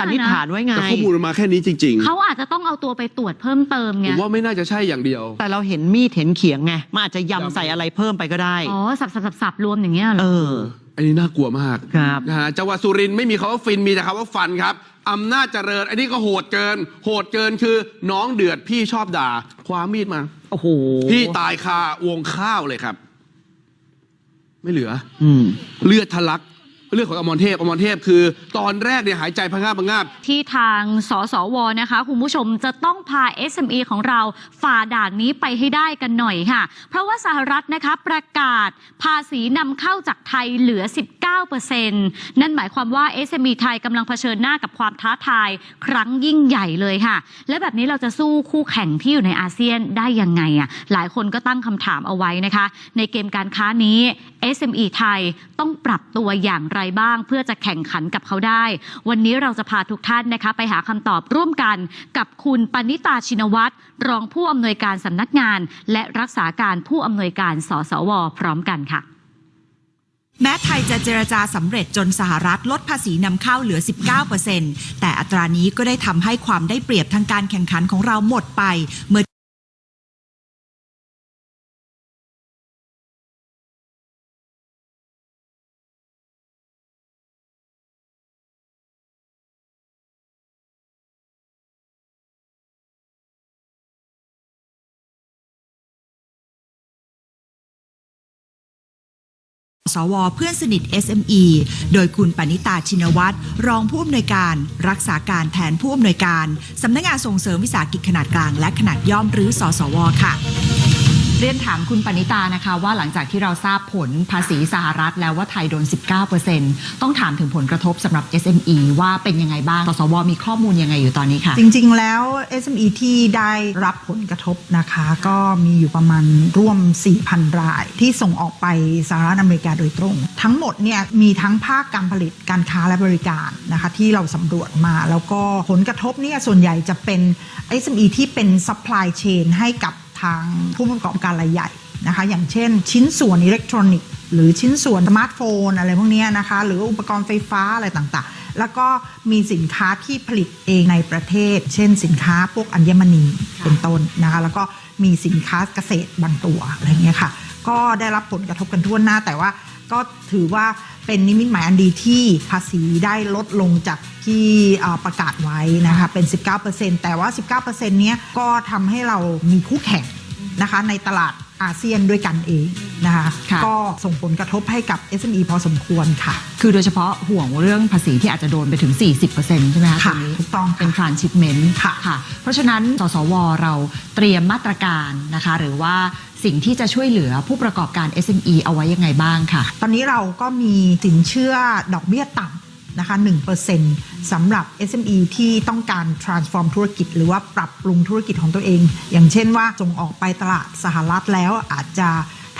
สันนิษฐานไว้ไง แต่ข้อมูลมันมาแค่นี้จริง เขาอาจจะต้องเอาตัวไปตรวจเพิ่มเติมๆ ไง ผมว่าไม่น่าจะใช่อย่างเดียว แต่เราเห็นมีดเห็นเขียงไงมันอาจจะยำใส่อะไรเพิ่มไปก็ได้ อ๋อ สับสับสับสับรวมอย่างเงี้ยเหรเออ อ อันนี้น่ากลัวมากครับ นะฮะจังหวัดสุรินทร์ไม่มีคำว่าฟินมีแต่คำว่าฟันครับอำนาจเจริญ อันนี้ก็โหดเกิน โหดเกินคือน้องเดือดพี่ชอบด่า คว้ามีดมา โอ้โหพี่ตายคาวงข้าวเลยครับ ไม่เหลือ อืม เลือดทะลัก เลือดของอมรเทพอมรเทพคือ ตอนแรกเนี่ยหายใจพะงาบพะงาบ ที่ทางสสวนะคะ คุณผู้ชมจะต้องพา SME ของเราฝ่าด่านนี้ไปให้ได้กันหน่อยค่ะ เพราะว่าสหรัฐนะคะประกาศภาษีนำเข้าจากไทยเหลือ 19%นั่นหมายความว่า SME ไทยกำลังเผชิญหน้ากับความท้าทาย ครั้งยิ่งใหญ่เลยค่ะ และแบบนี้เราจะสู้คู่แข่งที่อยู่ในอาเซียนได้ยังไงอะหลายคนก็ตั้งคำถามเอาไว้นะคะ ในเกมการค้านี้ SME ไทยต้องปรับตัวอย่างไรบ้าง เพื่อจะแข่งขันกับเขาได้ วันนี้เราจะพาทุกท่านนะคะ ไปหาคำตอบร่วมกันกับคุณปณิตาชินวัตรรองผู้อำนวยการสำนักงาน และรักษาการผู้อำนวยการสสว พร้อมกันค่ะแม้ไทยจะเจรจาสำเร็จจนสหรัฐลดภาษีนำเข้าเหลือ 19%แต่อัตรานี้ก็ได้ทำให้ความได้เปรียบทางการแข่งขันของเราหมดไปเมื่อ สวเพื่อนสนิท SME โดยคุณปณิตาชินวัตรรองผู้อำนวยการ รักษาการแทนผู้อำนวยการสำนักงานส่งเสริมวิสาหกิจขนาดกลางและขนาดย่อมหรือสสวค่ะ เรียนถามคุณปณิตานะคะ ว่าหลังจากที่เราทราบผลภาษีสหรัฐแล้วว่าไทยโดน 19%ต้องถามถึงผลกระทบสำหรับ SME ว่าเป็นยังไงบ้างสสวมีข้อมูลยังไงอยู่ตอนนี้ค่ะ จริง ๆ แล้ว SME ที่ได้รับผลกระทบนะคะ ก็มีอยู่ประมาณร่วม 4,000 ราย ที่ส่งออกไปสหรัฐอเมริกาโดยตรง ทั้งหมดเนี่ยมีทั้งภาคการผลิตการค้าและบริการนะคะที่เราสำรวจมาแล้วก็ผลกระทบเนี่ยส่วนใหญ่จะเป็น SME ที่เป็น supply chain ให้กับ ทางผู้ประกอบการรายใหญ่นะคะ อย่างเช่น ชิ้นส่วนอิเล็กทรอนิกส์หรือชิ้นส่วนสมาร์ทโฟนอะไรพวกนี้นะคะ หรืออุปกรณ์ไฟฟ้าอะไรต่างๆ แล้วก็มีสินค้าที่ผลิตเองในประเทศ เช่น สินค้าพวกอัญมณีเป็นต้นนะคะ แล้วก็มีสินค้าเกษตรบางตัวอะไรเงี้ยค่ะ ก็ได้รับผลกระทบกันทั่วหน้าแต่ว่าก็ถือว่า เป็นนิมิตหมายอันดีที่ภาษีได้ลดลงจากที่เอ่อประกาศไว้นะคะเป็น 19%แต่ว่า 19%เนี้ยก็ทำให้เรามีคู่แข่งนะคะในตลาดอาเซียนด้วยกันเองนะคะค่ะก็ส่งผลกระทบให้กับ SME พอสมควรค่ะ คือโดยเฉพาะห่วงเรื่องภาษีที่อาจจะโดนไปถึง 40%ใช่ไหมคะค่ะตรงนี้ถูกต้องค่ะเป็น transshipment ค่ะค่ะ เพราะฉะนั้น สสว เราเตรียมมาตรการนะคะ หรือว่า สิ่งที่จะช่วยเหลือผู้ประกอบการ SME เอาไว้ยังไงบ้างค่ะ ตอนนี้เราก็มีสินเชื่อดอกเบี้ยต่ำนะคะ1%สำหรับ SME ที่ต้องการ transform ธุรกิจ หรือว่าปรับปรุงธุรกิจของตัวเอง อย่างเช่นว่าส่งออกไปตลาดสหรัฐแล้วอาจจะ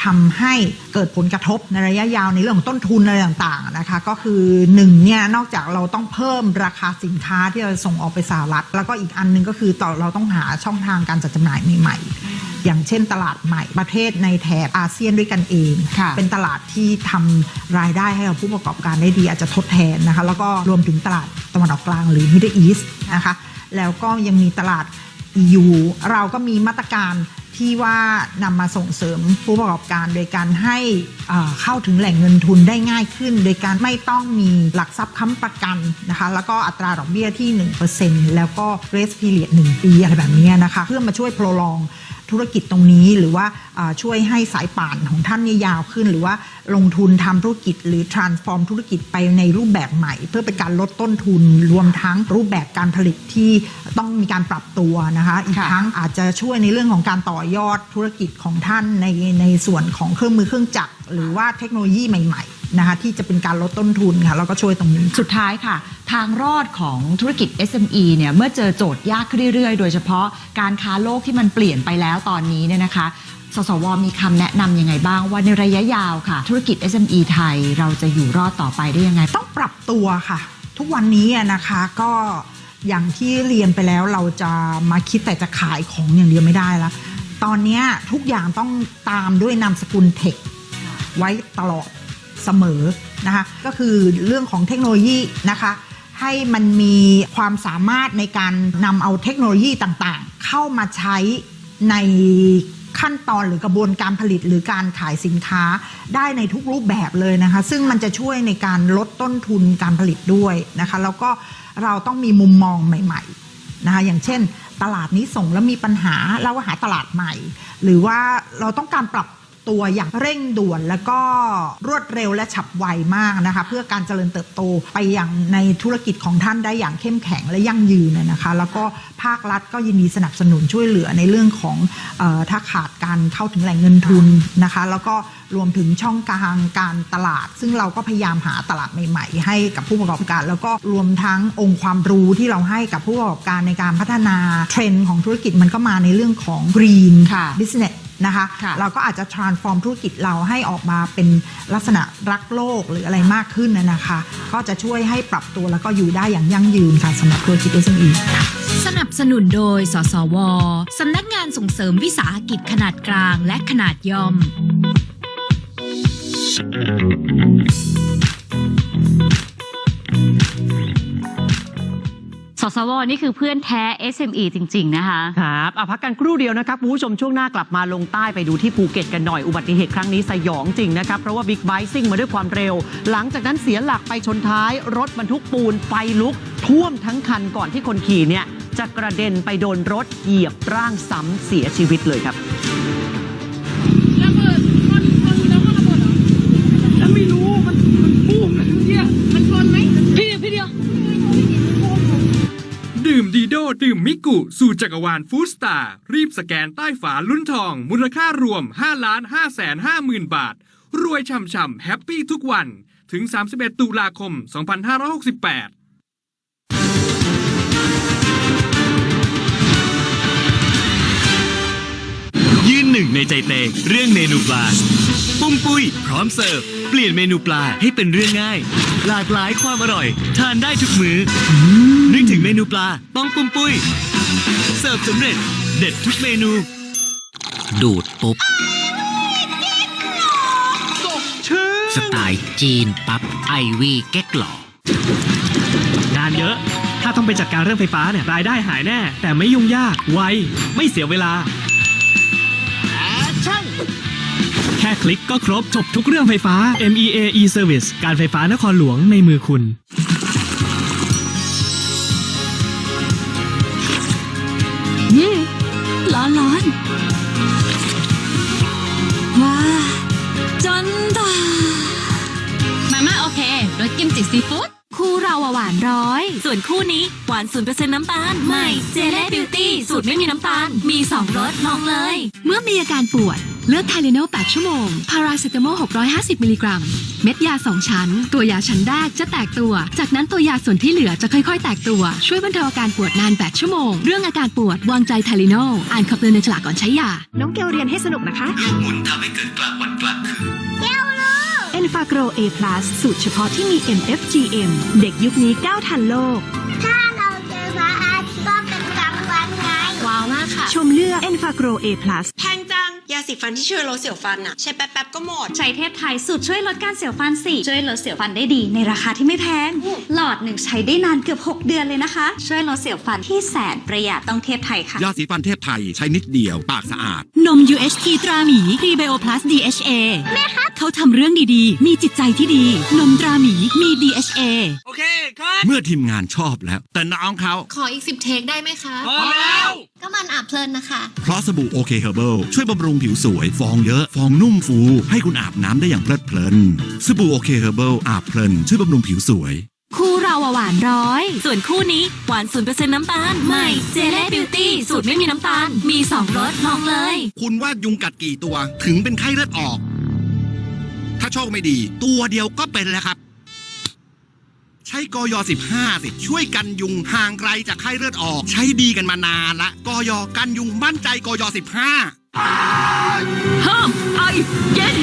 ทำให้เกิดผลกระทบในระยะยาวในเรื่องของต้นทุนอะไรต่างๆนะคะ ก็คือหนึ่งเนี่ยนอกจากเราต้องเพิ่มราคาสินค้าที่เราส่งออกไปสหรัฐ แล้วก็อีกอันนึงก็คือต่อเราต้องหาช่องทางการจัดจำหน่ายใหม่ๆ อย่างเช่นตลาดใหม่ประเทศในแถบอาเซียนด้วยกันเองค่ะเป็นตลาดที่ทำรายได้ให้กับผู้ประกอบการได้ดีอาจจะทดแทนนะคะ แล้วก็รวมถึงตลาดตะวันออกกลางหรือ Middle East นะคะ แล้วก็ยังมีตลาด EU เราก็มีมาตรการที่ว่านำมาส่งเสริมผู้ประกอบการโดยการให้เอ่อเข้าถึงแหล่งเงินทุนได้ง่ายขึ้น โดยการไม่ต้องมีหลักทรัพย์ค้ำประกันนะคะ แล้วก็อัตราดอกเบี้ยที่ 1%แล้วก็ grace period 1 ปีอะไรแบบนี้นะคะ เพื่อมาช่วย prolong ธุรกิจตรงนี้ หรือว่าอ่าช่วยให้สายป่านของท่านเนี่ยยาวขึ้น หรือว่าลงทุนทำธุรกิจ หรือ transform ธุรกิจไปในรูปแบบใหม่ เพื่อเป็นการลดต้นทุนรวมทั้งรูปแบบการผลิตที่ต้องมีการปรับตัวนะคะอีกค่ะทั้งอาจจะช่วยในเรื่องของการต่อยอดธุรกิจของท่านในในส่วนของเครื่องมือเครื่องจักรหรือว่าเทคโนโลยีใหม่ๆนะคะที่จะเป็นการลดต้นทุนค่ะแล้วก็ช่วยตรงนี้สุดท้ายค่ะ ทางรอดของธุรกิจ SME เนี่ยเมื่อเจอโจทย์ยากขึ้นเรื่อยๆ โดยเฉพาะการค้าโลกที่มันเปลี่ยนไปแล้วตอนนี้เนี่ยนะคะ สสวมีคำแนะนำยังไงบ้างว่าในระยะยาวค่ะ ธุรกิจ SME ไทยเราจะอยู่รอดต่อไปได้ยังไง ต้องปรับตัวค่ะ ทุกวันนี้อะนะคะก็อย่างที่เรียนไปแล้วเราจะมาคิดแต่จะขายของอย่างเดียวไม่ได้ล้วตอนเนี้ยทุกอย่างต้องตามด้วยนามสกุลเทคไว้ตลอดเสมอนะคะก็คือเรื่องของเทคโนโลยีนะคะ ให้มันมีความสามารถในการนำเอาเทคโนโลยีต่างๆ เข้ามาใช้ในขั้นตอนหรือกระบวนการผลิตหรือการขายสินค้าได้ในทุกรูปแบบเลยนะคะ ซึ่งมันจะช่วยในการลดต้นทุนการผลิตด้วยนะคะ แล้วก็เราต้องมีมุมมองใหม่ๆนะคะอย่างเช่น ตลาดนี้ส่งแล้วมีปัญหาเราก็หาตลาดใหม่ หรือว่าเราต้องการปรับ ตัวอย่างเร่งด่วนแล้วก็รวดเร็วและฉับไวมากนะคะเพื่อการเจริญเติบโตไปอย่างในธุรกิจของท่านได้อย่างเข้มแข็งและยั่งยืนนะคะแล้วก็ภาครัฐก็ยินดีสนับสนุนช่วยเหลือในเรื่องของออถ้าขาดการเข้าถึงแหล่งเงินทุนนะคะแล้วก็รวมถึงช่องกลางการตลาด ซึ่งเราก็พยายามหาตลาดใหม่ ๆ ให้กับผู้ประกอบการ แล้วก็รวมทั้งองค์ความรู้ที่เราให้กับผู้ประกอบการในการพัฒนาเทรนด์ของธุรกิจมันก็มาในเรื่องของ green ค่ะ business นะคะค่ะเราก็อาจจะ transform ธุรกิจเราให้ออกมาเป็นลักษณะรักโลกหรืออะไรมากขึ้นนะนะคะ ก็จะช่วยให้ปรับตัวแล้วก็อยู่ได้อย่างยั่งยืนค่ะสำหรับธุรกิจ SME ค่ะสนับสนุนโดย สสว สำนักงานส่งเสริมวิสาหกิจขนาดกลางและขนาดย่อม สสวนี่คือเพื่อนแท้ SME จริง ๆ นะคะ ครับเอาพักกันครู่เดียวนะครับคุณผู้ชมช่วงหน้ากลับมาลงใต้ไปดูที่ภูเก็ตกันหน่อยอุบัติเหตุครั้งนี้สยองจริงนะครับ เพราะว่าบิ๊กไบค์ซิ่งมาด้วยความเร็ว หลังจากนั้นเสียหลักไปชนท้าย รถบรรทุกปูนไฟลุก ท่วมทั้งคันก่อนที่คนขี่เนี่ยจะกระเด็นไปโดนรถเหยียบร่างซ้ำเสียชีวิตเลยครับ กุสู่จักรวาลฟูสตาร์รีบสแกนใต้ฝาลุ้นทอง มูลค่ารวม 5 ล้าน5แสน5หมื่นบาท รวยช่ำๆแฮปปี้ทุกวัน ถึง 31 ตุลาคม 2568 ยืนหนึ่งในใจเตงเรื่องเมนูปลา ปุ้มปุ้ย พร้อมเสิร์ฟ เปลี่ยนเมนูปลาให้เป็นเรื่องง่าย หลากหลายความอร่อย ทานได้ทุกมืออนึกถึงเมนูปลา ต้องปุ้มปุ้ย เสิร์ฟสำเร็จ เด็ดทุกเมนู ดูดปุ๊บสไตล์จีนปั๊บไอวี่เก๊กหล่องานเยอะ ถ้าต้องไปจัดการเรื่องไฟฟ้าเนี่ยรายได้หายแน่ แต่ไม่ยุ่งยากไวไม่เสียเวลา ค่คลิกก็ครบจบทุกเรื่องไฟฟ้า MEA e-Service การไฟฟ้านครหลวงในมือคุณร้อนร้อนว้าจนตามาม่าโอเครสกิมจิซีฟู้ดคู่เราอะหวานร้อย ส่วนคู่นี้ หวานศูนเปอร์เซ็นต์น้ำตาล ไม่ เจเล่บิวตี้ สูตรไม่มีน้ำตาล มีสองรสลองเลย เมื่อมีอาการปวด เลือกไทเลโน8 ชั่วโมง พาราเซตามอล 650 มิลลิกรัม เม็ดยา 2 ชั้น ตัวยาชั้นแรกจะแตกตัว จากนั้นตัวยาส่วนที่เหลือจะค่อยๆ แตกตัว ช่วยบรรเทาอาการปวดนาน 8 ชั่วโมง เรื่องอาการปวด วางใจไทเลโนอ่านคำเตือนในฉลากก่อนใช้ยา น้องเกลเรียนให้สนุกนะคะหมุนทำให้เกิดกลางวันกลางคืน e n f a g r o A+ สูตรเฉพาะที่มี MFGM เด็กยุคนี้ก้าวทันโลก ถ้าเราเจอพระอาทิตย์ก็เป็นกลางวันไง ว้าวมากค่ะ ชมเลือก e n f a g r o A+ แพงจังยาสีฟันที่ช่วยลดเสียวฟันอะใช้แป๊บๆก็หมด ใช้เทพไทยสูตรช่วยลดการเสียวฟันสี่ช่วยลดเสียวฟันได้ดีในราคาที่ไม่แพง หลอดหนึ่งใช้ได้นานเกือบ 6 เดือนเลยนะคะ ช่วยลดเสียวฟันที่แสนประหยัดต้องเทพไทยค่ะ ยาสีฟันเทพไทยใช้นิดเดียว ปากสะอาด นม UHT ตราหมีพรีไบโอพลัส DHA แม่ครับเขาทำเรื่องดีๆ มีจิตใจที่ดี นมตราหมีมี DHA โอเคครับเมื่อทีมงานชอบแล้ว แต่น้องเขาขออีกสิบเทคได้ไหมคะพอแล้ว ก็มันอาบเพลินนะคะ เพราะสบู่โอเคเฮอร์เบิลช่วยบำรุงผิวสวย ฟองเยอะ ฟองนุ่มฟู ให้คุณอาบน้ำได้อย่างเพลิดเพลิน สบู่โอเคเฮอร์เบิลอาบเพลิน ช่วยบำรุงผิวสวย คู่เราอะหวานร้อย ส่วนคู่นี้หวานศูนเปอร์เซ็นต์น้ำตาลไม่เจเล่บิวตี้สูตรไม่มีน้ำตาล มีสองรสลองเลย คุณว่ายุงกัดกี่ตัวถึงเป็นไข้เลือดออก ถ้าโชคไม่ดี ตัวเดียวก็เป็นแล้วครับ ใช้กอย15สิช่วยกันยุงห่างไกลจากไข้เลือดออก ใช้ดีกันมานานละกอยกันยุงมั่นใจกอย15ห้ามไอเย็น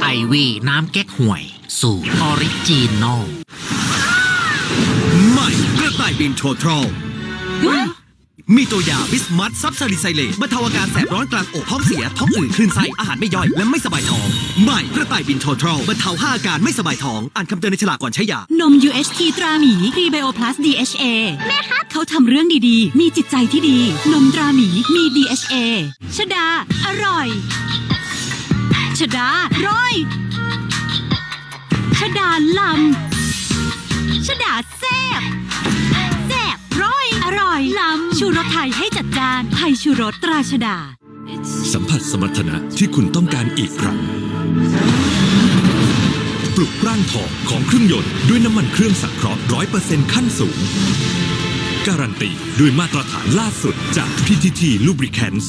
ไอวี่น้ำเก๊กห่วย สูตรออริจินอลใหม่กระต่ายบินโททรอล มีตัวยาบิสมัตซับซาริไซเลตบรรเทาอาการแสบร้อนกลางอกท้องเสีย ท้องอืดคลื่นไส้อาหารไม่ย่อย และไม่สบายท้อง ใหม่กระต่ายบินโททรลบรรเทาห้าอาการไม่สบายท้อง อ่านคำเตือนในฉลากก่อนใช้ยา นม UHT ตราหมีพรีไบโอพลัส DHA แม่ครับ เขาทำเรื่องดีๆ มีจิตใจที่ดี นมตราหมีมี DHA ชดา อร่อย ชดาร้อย ชดาลำ ชดาแซ่ ลำชูรสไทยให้จัดจานไทยชูรสตราชดา สัมผัสสมรรถนะที่คุณต้องการอีกครั้ง ปลุกร่างทองของเครื่องยนต์ด้วยน้ำมันเครื่องสังเคราะห์ร้อยเปอร์เซ็นต์ขั้นสูง การันตีด้วยมาตรฐานล่าสุดจาก PTT Lubricants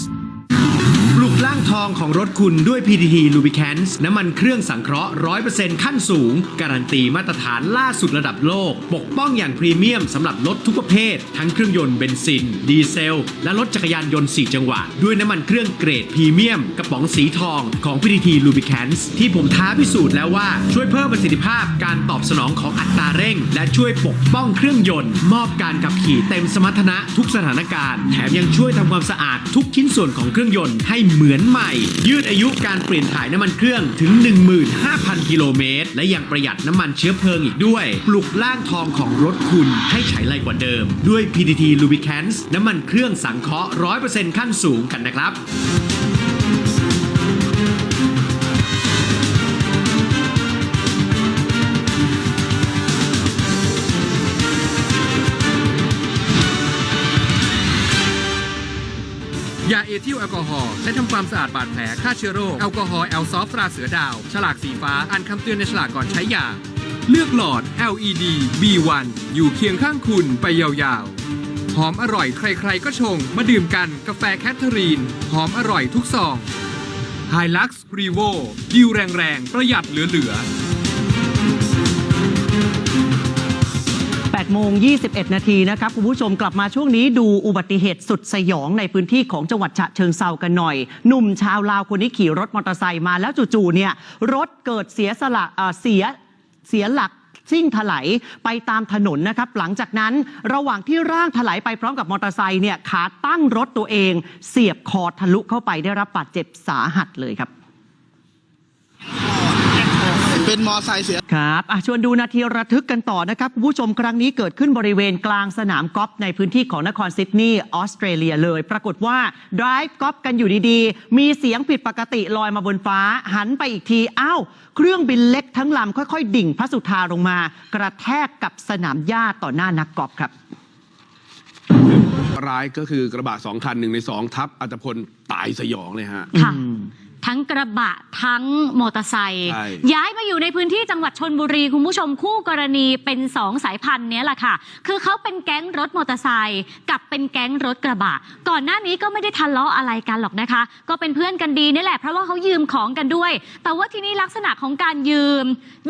องของรถคุณด้วย PTT Lubricants น้ำมันเครื่องสังเคราะห์ 100%ขั้นสูง การันตีมาตรฐานล่าสุดระดับโลก ปกป้องอย่างพรีเมียมสำหรับรถทุกประเภท ทั้งเครื่องยนต์เบนซิน ดีเซล และรถจักรยานยนต์ 4 จังหวะ ด้วยน้ำมันเครื่องเกรดพรีเมียม กระป๋องสีทองของ PTT Lubricants ที่ผมท้าพิสูจน์แล้วว่าช่วยเพิ่มประสิทธิภาพการตอบสนองของอัตราเร่ง และช่วยปกป้องเครื่องยนต์ มอบการขับขี่เต็มสมรรถนะทุกสถานการณ์ แถมยังช่วยทำความสะอาดทุกชิ้นส่วนของเครื่องยนต์ให้เหมือนใหม่ยืดอายุการเปลี่ยนถ่ายน้ำมันเครื่องถึง 15,000 กิโลเมตร และยังประหยัดน้ำมันเชื้อเพลิงอีกด้วย ปลุกล่างทองของรถคุณให้ใช้ไรกว่าเดิม ด้วย PTT Lubricants น้ำมันเครื่องสังเคราะห์ 100%ขั้นสูงกันนะครับ อทิลแอลกอฮอล์ใช้ทำความสะอาดบาดแผลฆ่าเชื้อโรคแอลกอฮอล์แอลซอฟตราเสือดาว ฉลากสีฟ้าอ่านคำเตือนในฉลากก่อนใช้ยา เลือกหลอด LED B1 อยู่เคียงข้างคุณไปยาวๆ หอมอร่อยใครๆก็ชง มาดื่มกันกาแฟแคทเธอรีน หอมอร่อยทุกซองไฮลักซ์รีโวดิวแรงๆ ประหยัดเหลือๆ 8โมง 21 นาทีนะครับ คุณผู้ชมกลับมาช่วงนี้ดูอุบัติเหตุสุดสยองในพื้นที่ของจังหวัดฉะเชิงเซากันหน่อย หนุ่มชาวลาวคนนี้ขี่รถมอเตอร์ไซค์มาแล้วจู่ๆเนี่ย รถเกิดเสียสละเอ่อเสียเสียหลักซิ่งถลายไปตามถนนนะครับ หลังจากนั้นระหว่างที่ร่างถลายไปพร้อมกับมอเตอร์ไซค์เนี่ยขาตั้งรถตัวเอง เสียบคอทะลุเข้าไปได้รับบาดเจ็บสาหัสเลยครับ เป็นมอไซค์เสีย ครับอ่ะชวนดูนาทีระทึกกันต่อนะครับคุณผู้ชมครั้งนี้เกิดขึ้นบริเวณกลางสนามกอล์ฟในพื้นที่ของนครซิดนีย์ออสเตรเลียเลย ปรากฏว่าดライブกอล์ฟกันอยู่ดีๆ มีเสียงผิดปกติลอยมาบนฟ้า หันไปอีกทีอ้าว เครื่องบินเล็กทั้งลำค่อยๆ ดิ่งพระสุธาลงมา กระแทกกับสนามหญ้าต่อหน้านักกอล์ฟครับ ร้ายก็คือกระบะสองคันหนึ่งในสองทับอัตพลตายสยองเลยฮะ ค่ะ ทั้งกระบะทั้งมอเตอร์ไซค์ใช่ ย้ายมาอยู่ในพื้นที่จังหวัดชนบุรีคุณผู้ชมคู่กรณีเป็นสองสายพันธุ์เนี้ยแหละค่ะ คือเขาเป็นแก๊งรถมอเตอร์ไซค์กับเป็นแก๊งรถกระบะ ก่อนหน้านี้ก็ไม่ได้ทะเลาะอะไรกันหรอกนะคะ ก็เป็นเพื่อนกันดีนี่แหละเพราะว่าเขายืมของกันด้วย แต่ว่าทีนี้ลักษณะของการยืม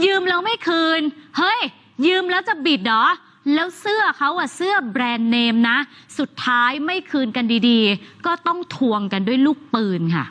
ยืมแล้วไม่คืน เฮ้ย ยืมแล้วจะบิดเหรอ แล้วเสื้อเขาอะเสื้อแบรนด์เนมนะ สุดท้ายไม่คืนกันดีๆ ก็ต้องทวงกันด้วยลูกปืนค่ะ